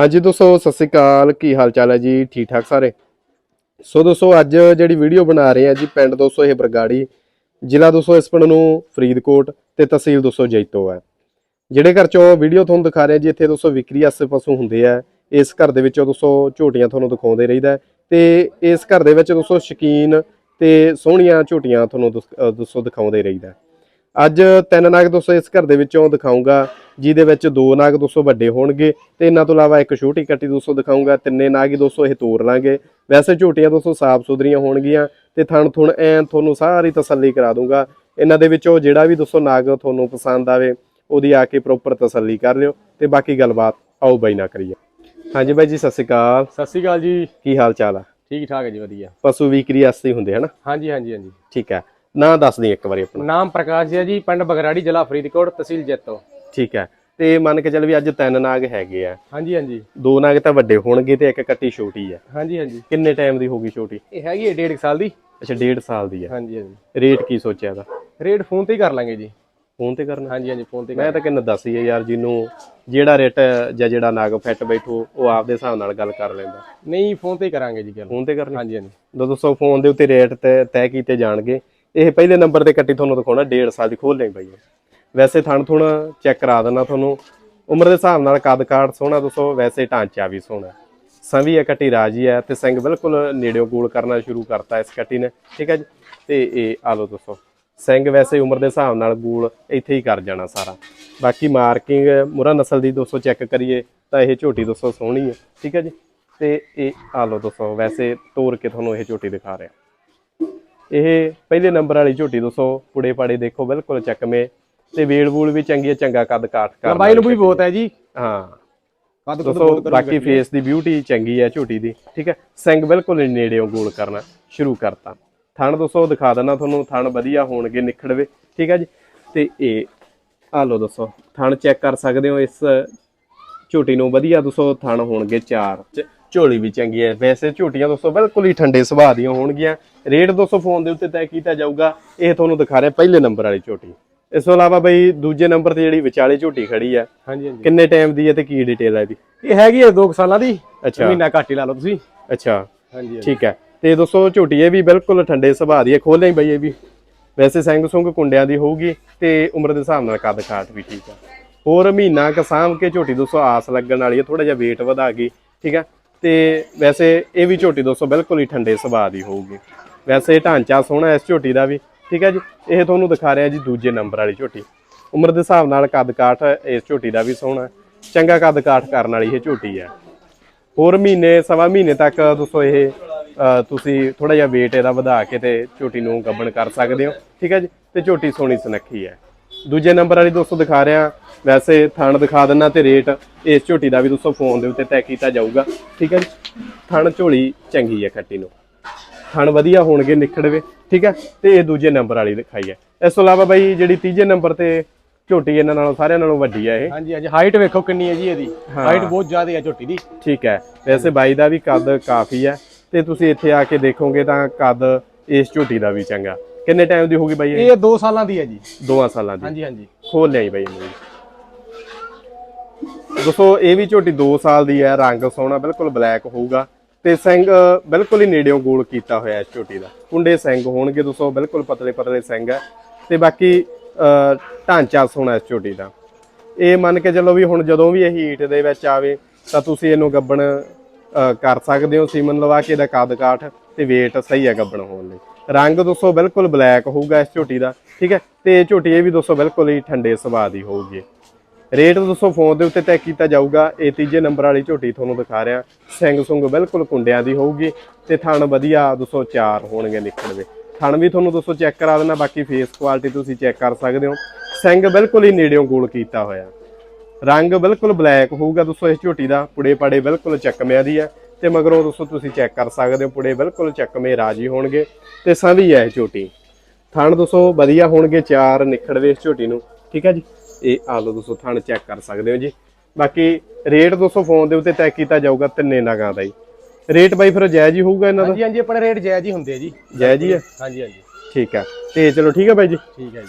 ਹਾਂਜੀ ਦੋਸਤੋ, ਸਤਿ ਸ੍ਰੀ ਅਕਾਲ। ਕੀ ਹਾਲ ਚਾਲ ਹੈ ਜੀ? ਠੀਕ ਠਾਕ ਸਾਰੇ? ਸੋ ਦੋਸਤੋ, ਅੱਜ ਜਿਹੜੀ ਵੀਡੀਓ ਬਣਾ ਰਹੇ ਆ ਜੀ ਪਿੰਡ ਦੋਸਤੋ, ਇਹ ਬਰਗਾੜੀ ਜ਼ਿਲ੍ਹਾ ਦੋਸਤੋ, ਇਸ ਪਿੰਡ ਨੂੰ ਫਰੀਦਕੋਟ ਤੇ ਤਹਿਸੀਲ ਦੋਸਤੋ, ਜੈਤੋ ਹੈ। ਜਿਹੜੇ ਘਰ ਚੋਂ ਵੀਡੀਓ ਤੁਹਾਨੂੰ ਦਿਖਾ ਰਹੇ ਜੀ, ਇੱਥੇ ਦੋਸਤੋ ਵਿਕਰੀ ਆਸੇ ਪਸ਼ੂ ਹੁੰਦੇ ਆ। ਇਸ ਘਰ ਦੇ ਵਿੱਚੋਂ ਦੋਸਤੋ ਝੋਟੀਆਂ ਤੁਹਾਨੂੰ ਦਿਖਾਉਂਦੇ ਰਹੀਦਾ ਹੈ ਤੇ ਇਸ ਘਰ ਦੇ ਵਿੱਚ ਦੋਸਤੋ ਸ਼ਕੀਨ ਤੇ ਸੋਹਣੀਆਂ ਝੋਟੀਆਂ ਤੁਹਾਨੂੰ ਦੋਸ- ਅਹ ਦੋਸਤੋ ਦਿਖਾਉਂਦੇ ਰਹੀਦਾ ਅੱਜ ਤਿੰਨ ਨਾਗ ਦੋਸਤੋ ਇਸ ਘਰ ਦੇ ਵਿੱਚੋਂ ਦਿਖਾਉਂਗਾ ਜਿਹਦੇ ਵਿੱਚ ਦੋ ਨਾਗ ਦੋਸਤੋ ਵੱਡੇ ਹੋਣਗੇ ਤੇ ਇਹਨਾਂ ਤੋਂ ਇਲਾਵਾ ਇੱਕ ਛੋਟੀ ਕੱਟੀ ਦੋਸਤੋ ਦਿਖਾਉਂਗਾ ਤਿੰਨੇ ਨਾਗ ਹੀ ਦੋਸਤੋ ਇਹ ਤੋਰ ਲਾਂਗੇ। ਵੈਸੇ ਝੋਟੀਆਂ ਦੋਸਤੋ ਸਾਫ਼ ਸੁਥਰੀਆਂ ਹੋਣਗੀਆਂ ਤੇ ਥਣ ਥੁਣ ਐਨ ਤੁਹਾਨੂੰ ਸਾਰੀ ਤਸੱਲੀ ਕਰਾ ਦੂੰਗਾ। ਇਹਨਾਂ ਦੇ ਵਿੱਚੋਂ ਜਿਹੜਾ ਵੀ ਦੋਸਤੋ ਨਾਗ ਤੁਹਾਨੂੰ ਪਸੰਦ ਆਵੇ ਉਹਦੀ ਆ ਕੇ ਪ੍ਰੋਪਰ ਤਸੱਲੀ ਕਰ ਲਿਓ ਤੇ ਬਾਕੀ ਗੱਲਬਾਤ ਆਓ ਬਾਈ ਨਾ ਕਰੀਏ। ਹਾਂਜੀ ਬਾਈ ਜੀ ਸਤਿ ਸ਼੍ਰੀ ਅਕਾਲ। ਸਤਿ ਸ਼੍ਰੀ ਅਕਾਲ ਜੀ। ਕੀ ਹਾਲ ਚਾਲ ਆ? ਠੀਕ ਠਾਕ ਹੈ ਜੀ ਵਧੀਆ। ਪਸ਼ੂ ਵਿਕਰੀ ਵਾਸਤੇ ਹੁੰਦੇ ਹਨਾ? ਹਾਂਜੀ ਹਾਂਜੀ ਹਾਂਜੀ। ਠੀਕ ਹੈ। ਨਾਂ ਦੱਸ ਦੀ ਇੱਕ ਵਾਰੀ ਆਪਣਾ। ਨਾਮ ਪ੍ਰਕਾਸ਼ ਜੀ ਹੈ ਜੀ ਪਿੰਡ ਬਗਰਾੜੀ ਜ਼ਿਲ੍ਹਾ ਫਰੀਦਕੋਟ ਤਹਿਸੀਲ ਜੈਤੋ। ਠੀਕ ਹੈ। ਤੇ ਮੰਨ ਕੇ ਚੱਲ ਵੀ ਅੱਜ ਤਿੰਨ ਨਾਗ ਹੈਗੇ ਆ। ਹਾਂਜੀ ਹਾਂਜੀ। ਦੋ ਨਾਗ ਤਾਂ ਵੱਡੇ ਹੋਣਗੇ ਤੇ ਇੱਕ ਕੱਟੀ ਛੋਟੀ ਹੈ ਹਾਂਜੀ ਹਾਂਜੀ। ਕਿੰਨੇ ਟਾਈਮ ਦੀ ਹੋਗੀ ਛੋਟੀ? ਇਹ ਹੈਗੀ ਹੈ ਡੇਢ ਕੁ ਸਾਲ ਦੀ। ਅੱਛਾ 1.5 ਸਾਲ ਦੀ ਹੈ ਹਾਂਜੀ ਹਾਂਜੀ। ਰੇਟ ਕੀ ਸੋਚਿਆ ਦਾ? ਰੇਟ ਫੋਨ ਤੇ ਹੀ ਕਰ ਲਾਂਗੇ ਜੀ। ਫੋਨ ਤੇ ਕਰਨਾ? ਹਾਂਜੀ ਹਾਂਜੀ ਫੋਨ ਤੇ ਮੈਂ ਤਾਂ ਕਿੰਨਾ ਦੱਸੀ ਹੈ ਯਾਰ ਜਿਹਨੂੰ ਜਿਹੜਾ ਰੇਟ ਜਾਂ ਜਿਹੜਾ ਨਾਗ ਫਿੱਟ ਬੈਠੋ ਉਹ ਆਪਦੇ ਹਿਸਾਬ ਨਾਲ ਗੱਲ ਕਰ ਲੈਂਦਾ। ਨਹੀਂ ਫੋਨ ਤੇ ਹੀ ਕਰਾਂਗੇ ਜੀ ਗੱਲ। ਫੋਨ ਤੇ ਕਰਨੀ? ਹਾਂਜੀ ਹਾਂਜੀ। ਦੋਸਤੋ ਫੋਨ ਦੇ ਉੱਤੇ ਰੇਟ ਤੈਅ ਕੀਤੇ ਜਾਣਗੇ। ਇਹ ਪਹਿਲੇ ਨੰਬਰ ਤੇ ਕੱਟੀ ਤੁਹਾਨੂੰ ਦਿਖਾਉਣਾ 1.5 ਸਾਲ ਦੀ ਖੋਲ ਲਈ ਬਾਈ ਵੈਸੇ ਥਣ ਥੁਣ ਚੈੱਕ ਕਰਾ ਦਿੰਦਾ ਤੁਹਾਨੂੰ। ਉਮਰ ਦੇ ਹਿਸਾਬ ਨਾਲ ਕੱਦ ਕਾਠ ਸੋਹਣਾ ਦੱਸੋ, ਵੈਸੇ ਢਾਂਚਾ ਵੀ ਸੋਹਣਾ ਸੰਵੀ ਹੈ ਕੱਟੀ ਰਾਜੀ ਹੈ ਤੇ ਸਿੰਘ ਬਿਲਕੁਲ ਨੇੜਿਓਂ ਗੋਲ ਕਰਨਾ ਸ਼ੁਰੂ ਕਰਤਾ ਇਸ ਕੱਟੀ ਨੇ, ਠੀਕ ਹੈ ਜੀ? ਤੇ ਇਹ ਆ ਲਓ ਦੱਸੋ, ਸਿੰਘ ਵੈਸੇ ਉਮਰ ਦੇ ਹਿਸਾਬ ਨਾਲ ਗੋਲ ਇੱਥੇ ਹੀ ਕਰ ਜਾਣਾ ਸਾਰਾ। ਬਾਕੀ ਮਾਰਕਿੰਗ, ਮੁਰਾ ਨਸਲ ਦੀ ਦੋਸਤੋ ਚੈੱਕ ਕਰੀਏ, ਤਾਂ ਇਹ ਝੋਟੀ ਦੋਸਤੋ ਸੋਹਣੀ ਹੈ, ਠੀਕ ਹੈ ਜੀ? ਤੇ ਇਹ ਆ ਲਓ ਦੋਸਤੋ ਵੈਸੇ ਤੋੜ ਕੇ ਤੁਹਾਨੂੰ ਇਹ ਝੋਟੀ ਦਿਖਾ ਰਿਹਾ। ਇਹ ਪਹਿਲੇ ਨੰਬਰ ਵਾਲੀ ਝੋਟੀ ਦੋਸਤੋ ਪੁੜੇ ਪਾੜੇ ਦੇਖੋ ਬਿਲਕੁਲ ਚੱਕਵੇਂ ਤੇ ਵੇਲ ਵੂਲ ਵੀ ਚੰਗੀ ਹੈ ਚੰਗਾ ਕੱਦ ਕਾਠ ਕਰ ਲੰਬਾਈ ਲੰਬੀ ਬਹੁਤ ਹੈ ਜੀ। ਹਾਂ। ਕੱਦ ਕੁੱਦ ਬਹੁਤ ਕਰੂਗੀ ਬਾਕੀ ਫੇਸ ਦੀ ਬਿਊਟੀ ਚੰਗੀ ਹੈ ਝੋਟੀ ਦੀ ਠੀਕ ਹੈ? ਸਿੰਘ ਬਿਲਕੁਲ ਨੇੜਿਓਂ ਗੋਲ ਕਰਨਾ ਸ਼ੁਰੂ ਕਰਤਾ। ਥਣ ਦੋਸਤੋ ਦਿਖਾ ਦਿੰਦਾ ਤੁਹਾਨੂੰ ਥਣ ਵਧੀਆ ਹੋਣਗੇ ਨਿਖੜਵੇ ਠੀਕ ਹੈ ਜੀ? ਤੇ ਇਹ ਆ ਲਓ ਦੋਸਤੋ ਥਣ ਚੈੱਕ ਕਰ ਸਕਦੇ ਹੋ ਇਸ ਝੋਟੀ ਨੂੰ ਵਧੀਆ ਦੋਸਤੋ ਥਣ ਹੋਣਗੇ ਚਾਰ। ਝੋਲੀ ਵੀ ਚੰਗੀ ਹੈ ਵੈਸੇ ਝੋਟੀਆਂ ਦੋਸਤੋ ਬਿਲਕੁਲ ਹੀ ਠੰਡੇ ਸੁਭਾਅ ਦੀਆਂ ਹੋਣਗੀਆਂ। ਰੇਟ ਦੋਸਤੋ ਫੋਨ ਦੇ ਉੱਤੇ ਤੈਅ ਕੀਤਾ ਜਾਊਗਾ। ਇਹ ਤੁਹਾਨੂੰ ਦਿਖਾ ਰਿਹਾ ਪਹਿਲੇ ਨੰਬਰ ਵਾਲੀ ਝੋਟੀ। ਇਸ ਤੋਂ ਇਲਾਵਾ ਬਈ ਦੂਜੇ ਨੰਬਰ ਤੇ ਜਿਹੜੀ ਵਿਚਾਲੇ ਝੋਟੀ ਖੜੀ ਹਾਂਜੀ ਹਾਂਜੀ। ਕਿੰਨੇ ਟਾਈਮ ਦੀ ਹੈ ਤੇ ਕੀ ਡਿਟੇਲ ਹੈ ਇਹਦੀ? ਇਹ ਹੈਗੀ ਹੈ 2 ਸਾਲਾਂ ਦੀ। ਅੱਛਾ। ਮਹੀਨਾ ਘੱਟ ਹੀ ਲਾ ਲਓ ਤੁਸੀਂ। ਅੱਛਾ। ਹਾਂਜੀ ਠੀਕ ਹੈ ਤੇ ਦੋਸਤੋ ਝੋਟੀ ਇਹ ਵੀ ਬਿਲਕੁਲ ਠੰਡੇ ਸੁਭਾਅ ਦੀ ਹੈ ਖੋਲ ਲਈ ਬਈ ਇਹ ਵੀ। ਵੈਸੇ ਸਿੰਘ ਸੁੰਗ ਕੁੰਡਿਆਂ ਦੀ ਹੋਊਗੀ ਤੇ ਉਮਰ ਦੇ ਹਿਸਾਬ ਨਾਲ ਕੱਦ ਕਾਠ ਵੀ ਠੀਕ ਹੈ ਹੋਰ ਮਹੀਨਾ ਕ ਸਾਂਭ ਕੇ ਝੋਟੀ ਦੋਸਤੋ ਆਸ ਲੱਗਣ ਵਾਲੀ ਹੈ ਥੋੜਾ ਜਿਹਾ weight ਵਧਾ ਗਈ। ਠੀਕ ਹੈ ਤੇ ਵੈਸੇ ਇਹ ਵੀ ਝੋਟੀ ਦੋਸਤੋ ਬਿਲਕੁਲ ਹੀ ਠੰਡੇ ਸੁਭਾਅ ਦੀ ਹੋਊਗੀ। ਵੈਸੇ ਢਾਂਚਾ ਸੋਹਣਾ ਇਸ ਝੋਟੀ ਦਾ ਵੀ, ਠੀਕ ਹੈ ਜੀ? ਇਹ ਤੁਹਾਨੂੰ ਦਿਖਾ ਰਿਹਾ ਜੀ ਦੂਜੇ ਨੰਬਰ ਵਾਲੀ ਝੋਟੀ। ਉਮਰ ਦੇ ਹਿਸਾਬ ਨਾਲ ਕੱਦ ਕਾਠ ਇਸ ਝੋਟੀ ਦਾ ਵੀ ਸੋਹਣਾ ਚੰਗਾ ਕੱਦ ਕਾਠ ਕਰਨ ਵਾਲੀ ਇਹ ਝੋਟੀ ਹੈ। ਹੋਰ ਮਹੀਨੇ, ਸਵਾ ਮਹੀਨੇ ਤੱਕ ਦੋਸਤੋ ਇਹ ਤੁਸੀਂ ਥੋੜਾ ਜਿਹਾ weight ਇਹਦਾ ਵਧਾ ਕੇ ਤੇ ਝੋਟੀ ਨੂੰ ਗੱਬਣ ਕਰ ਸਕਦੇ ਹੋ, ਠੀਕ ਹੈ ਜੀ? ਤੇ ਝੋਟੀ ਸੋਹਣੀ ਸੁਨੱਖੀ ਹੈ। ਦੂਜੇ ਨੰਬਰ ਵਾਲੀ ਦੋਸਤੋ ਦਿਖਾ ਰਿਹਾ। ਵੈਸੇ ਥਣ ਦਿਖਾ ਦਿੰਨਾ ਤੇ ਰੇਟ ਇਸ ਝੋਟੀ ਦਾ ਵੀ ਦੋਸਤੋ ਫੋਨ ਦੇ ਉੱਤੇ ਤੈਅ ਕੀਤਾ ਜਾਊਗਾ। ਠੀਕ ਹੈ ਜੀ? ਥਣ ਝੋਲੀ ਚੰਗੀ ਹੈ ਖੱਟੀ ਨੂੰ। ਥਣ ਵਧੀਆ ਹੋਣਗੇ ਨਿਖੜਵੇ। ਠੀਕ ਹੈ? ਤੇ ਇਹ ਦੂਜੇ ਨੰਬਰ ਵਾਲੀ ਦਿਖਾਈ ਹੈ। ਇਸ ਤੋਂ ਇਲਾਵਾ ਬਾਈ ਜਿਹੜੀ ਤੀਜੇ ਨੰਬਰ ਤੇ ਝੋਟੀ ਇਹਨਾਂ ਨਾਲੋਂ ਸਾਰਿਆਂ ਨਾਲੋਂ ਵੱਡੀ ਹੈ ਇਹ। ਹਾਂਜੀ ਹਾਂਜੀ। ਹਾਈਟ ਵੇਖੋ ਕਿੰਨੀ ਹੈ ਜੀ ਇਹਦੀ। ਹਾਈਟ ਬਹੁਤ ਜ਼ਿਆਦਾ ਹੈ ਝੋਟੀ ਦੀ। ਠੀਕ ਹੈ। ਵੈਸੇ ਬਾਈ ਦਾ ਵੀ ਕੱਦ ਕਾਫੀ ਹੈ। ਤੇ ਤੁਸੀਂ ਇੱਥੇ ਆ ਕੇ ਦੇਖੋਗੇ ਤਾਂ ਕੱਦ ਇਸ ਝੋਟੀ ਦਾ ਵੀ ਚੰਗਾ। ਕਿੰਨੇ ਟਾਈਮ ਦੀ ਹੋਗੀ ਬਾਈ ਇਹ? ਇਹ 2 ਸਾਲਾਂ ਦੀ ਹੈ ਜੀ। ਦੋਆਂ ਸਾਲਾਂ ਦੀ। ਹਾਂਜੀ ਹਾਂਜੀ। ਖੋਲ ਲਿਆਈ ਬਾਈ ਇਹਨੂੰ। ਦੋਸਤੋ ਇਹ ਵੀ ਝੋਟੀ 2 ਸਾਲ ਦੀ ਹੈ ਰੰਗ ਸੋਹਣਾ ਬਿਲਕੁਲ ਬਲੈਕ ਹੋਊਗਾ। ਤੇ ਸਿੰਘ ਬਿਲਕੁਲ ਹੀ ਨੇੜਿਓਂ ਗੋਲ ਕੀਤਾ ਹੋਇਆ ਇਸ ਝੋਟੀ ਦਾ। ਕੁੰਡੇ ਸਿੰਘ ਹੋਣਗੇ ਦੋਸਤੋ ਬਿਲਕੁਲ ਪਤਲੇ ਪਤਲੇ ਸਿੰਘ ਹੈ। ਤੇ ਬਾਕੀ ਢਾਂਚਾ ਸੋਹਣਾ ਇਸ ਝੋਟੀ ਦਾ। ਇਹ ਮੰਨ ਕੇ ਚੱਲੋ ਵੀ ਹੁਣ ਜਦੋਂ ਵੀ ਇਹ ਹੀਟ ਦੇ ਵਿੱਚ ਆਵੇ ਤਾਂ ਤੁਸੀਂ ਇਹਨੂੰ ਗੱਬਣ ਕਰ ਸਕਦੇ ਹੋ ਸੀਮਨ ਲਵਾ ਕੇ ਇਹਦਾ ਕੱਦ ਕਾਠ ਤੇ weight ਸਹੀ ਹੈ ਗੱਬਣ ਹੋਣ ਲਈ। ਰੰਗ ਦੋਸਤੋ ਬਿਲਕੁਲ ਬਲੈਕ ਹੋਊਗਾ ਇਸ ਝੋਟੀ ਦਾ, ਠੀਕ ਹੈ? ਤੇ ਇਹ ਝੋਟੀ ਇਹ ਵੀ ਦੋਸਤੋ ਬਿਲਕੁਲ ਹੀ ਠੰਡੇ ਸੁਭਾਅ ਦੀ ਹੋਊਗੀ। ਰੇਟ ਦੋਸਤੋ ਫੋਨ ਦੇ ਉੱਤੇ ਤੈਅ ਕੀਤਾ ਜਾਊਗਾ, ਇਹ ਤੀਜੇ ਨੰਬਰ ਵਾਲੀ ਝੋਟੀ ਤੁਹਾਨੂੰ ਦਿਖਾ ਰਿਹਾ। ਸਿੰਘ ਸੁੰਗ ਬਿਲਕੁਲ ਕੁੰਡਿਆਂ ਦੀ ਹੋਊਗੀ ਤੇ ਥਣ ਵਧੀਆ ਦੋਸਤੋ ਚਾਰ ਹੋਣਗੇ ਨਿਕਲਦੇ ਥਣ ਵੀ ਤੁਹਾਨੂੰ ਦੋਸਤੋ ਚੈੱਕ ਕਰਾ ਦੇਣਾ, ਬਾਕੀ ਫੇਸ ਕੁਆਲਿਟੀ ਤੁਸੀਂ ਚੈੱਕ ਕਰ ਸਕਦੇ ਹੋ। ਸਿੰਘ ਬਿਲਕੁਲ ਹੀ ਨੇੜਿਓਂ ਗੋਲ ਕੀਤਾ ਹੋਇਆ। ਰੰਗ ਬਿਲਕੁਲ ਬਲੈਕ ਹੋਊਗਾ ਦੋਸਤੋ ਇਸ ਝੋਟੀ ਦਾ, ਪੁੜੇ ਪਾੜੇ ਬਿਲਕੁਲ ਚੱਕਮਿਆਂ ਦੀ ਹੈ। ਤੇ ਮਗਰੋਂ ਦੋਸਤੋ ਤੁਸੀਂ ਚੈੱਕ ਕਰ ਸਕਦੇ ਹੋ ਪੁੜੇ ਬਿਲਕੁਲ ਚੱਕਮੇ ਰਾਜੀ ਹੋਣਗੇ। ਤੇ ਸੰਭੀ ਹੈ ਇਹ ਝੋਟੀ। ਥਣ ਦੋਸਤੋ ਵਧੀਆ ਹੋਣਗੇ ਚਾਰ ਨਿਖੜਵੇ ਇਸ ਝੋਟੀ ਨੂੰ। ਠੀਕ ਹੈ ਜੀ? ਇਹ ਆ ਲਓ ਦੋਸਤੋ ਥਣ ਚੈੱਕ ਕਰ ਸਕਦੇ ਹੋ ਜੀ। ਬਾਕੀ ਰੇਟ ਦੋਸਤੋ ਫੋਨ ਦੇ ਉੱਤੇ ਤੈਅ ਕੀਤਾ ਜਾਊਗਾ ਤਿੰਨੇ ਨਗਾਂ ਦਾ ਹੀ। ਰੇਟ ਬਾਈ ਫਿਰ ਜਾਇਜ਼ ਹੀ ਹੋਊਗਾ ਇਹਨਾਂ ਦਾ? ਹਾਂਜੀ ਹਾਂਜੀ ਆਪਣੇ ਰੇਟ ਜਾਇਜ਼ ਹੀ ਹੁੰਦੇ ਆ ਜੀ। ਜਾਇਜ਼ ਹੀ ਹੈ ਹਾਂਜੀ ਹਾਂਜੀ। ਠੀਕ ਹੈ ਤੇ ਚਲੋ ਠੀਕ ਹੈ ਬਾਈ ਜੀ। ਠੀਕ ਹੈ ਜੀ।